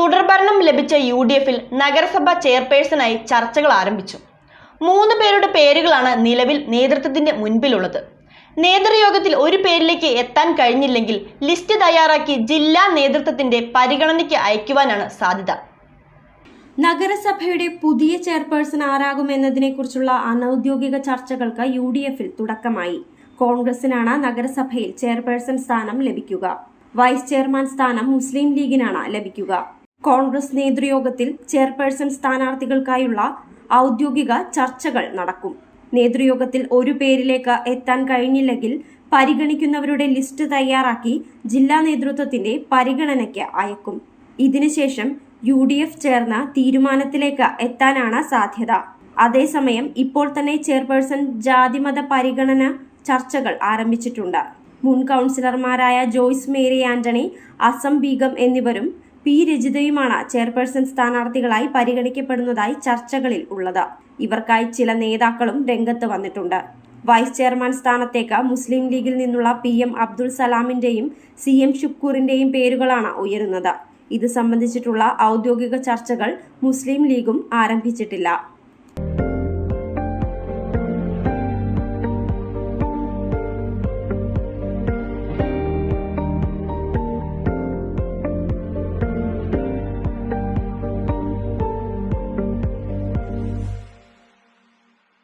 തുടർഭരണം ലഭിച്ച U D എഫിൽ നഗരസഭ ചെയർപേഴ്സണായി ചർച്ചകൾ ആരംഭിച്ചു. മൂന്ന് പേരുടെ പേരുകളാണ് നിലവിൽ നേതൃത്വത്തിന്റെ മുൻപിലുള്ളത്. നേതൃയോഗത്തിൽ ഒരു പേരിലേക്ക് എത്താൻ കഴിഞ്ഞില്ലെങ്കിൽ ലിസ്റ്റ് തയ്യാറാക്കി ജില്ലാ നേതൃത്വത്തിന്റെ പരിഗണനയ്ക്ക് അയക്കുവാനാണ് സാധ്യത. നഗരസഭയുടെ പുതിയ ചെയർപേഴ്സൺ ആരാകുമെന്നതിനെക്കുറിച്ചുള്ള അനൌദ്യോഗിക ചർച്ചകൾക്ക് യു ഡി എഫിൽ തുടക്കമായി. കോൺഗ്രസിനാണ് നഗരസഭയിൽ ചെയർപേഴ്സൺ സ്ഥാനം ലഭിക്കുക. വൈസ് ചെയർമാൻ സ്ഥാനം മുസ്ലിം ലീഗിനാണ് ലഭിക്കുക. കോൺഗ്രസ് നേതൃയോഗത്തിൽ ചെയർപേഴ്സൺ സ്ഥാനാർത്ഥികൾക്കായുള്ള ഔദ്യോഗിക ചർച്ചകൾ നടക്കും. നേതൃയോഗത്തിൽ ഒരു പേരിലേക്ക് എത്താൻ കഴിഞ്ഞില്ലെങ്കിൽ പരിഗണിക്കുന്നവരുടെ ലിസ്റ്റ് തയ്യാറാക്കി ജില്ലാ നേതൃത്വത്തിന്റെ പരിഗണനയ്ക്ക് അയക്കും. ഇതിനുശേഷം യു ഡി എഫ് ചേർന്ന തീരുമാനത്തിലേക്ക് എത്താനാണ് സാധ്യത. അതേസമയം ഇപ്പോൾ തന്നെ ചെയർപേഴ്സൺ ജാതിമത പരിഗണന ചർച്ചകൾ ആരംഭിച്ചിട്ടുണ്ട്. മുൻ കൗൺസിലർമാരായ ജോയ്സ് മേരി ആന്റണി അസം ബീഗം എന്നിവരും പി രജിതയുമാണ് ചെയർപേഴ്സൺ സ്ഥാനാർത്ഥികളായി പരിഗണിക്കപ്പെടുന്നതായി ചർച്ചകളിൽ ഉള്ളത്. ഇവർക്കായി ചില നേതാക്കളും രംഗത്ത് വന്നിട്ടുണ്ട്. വൈസ് ചെയർമാൻ സ്ഥാനത്തേക്ക് മുസ്ലിം ലീഗിൽ നിന്നുള്ള പി എം അബ്ദുൾ സലാമിന്റെയും സി എം ഷുക്കൂറിന്റെയും പേരുകളാണ് ഉയരുന്നത്. ഇത് സംബന്ധിച്ചിട്ടുള്ള ഔദ്യോഗിക ചർച്ചകൾ മുസ്ലിം ലീഗും ആരംഭിച്ചിട്ടില്ല.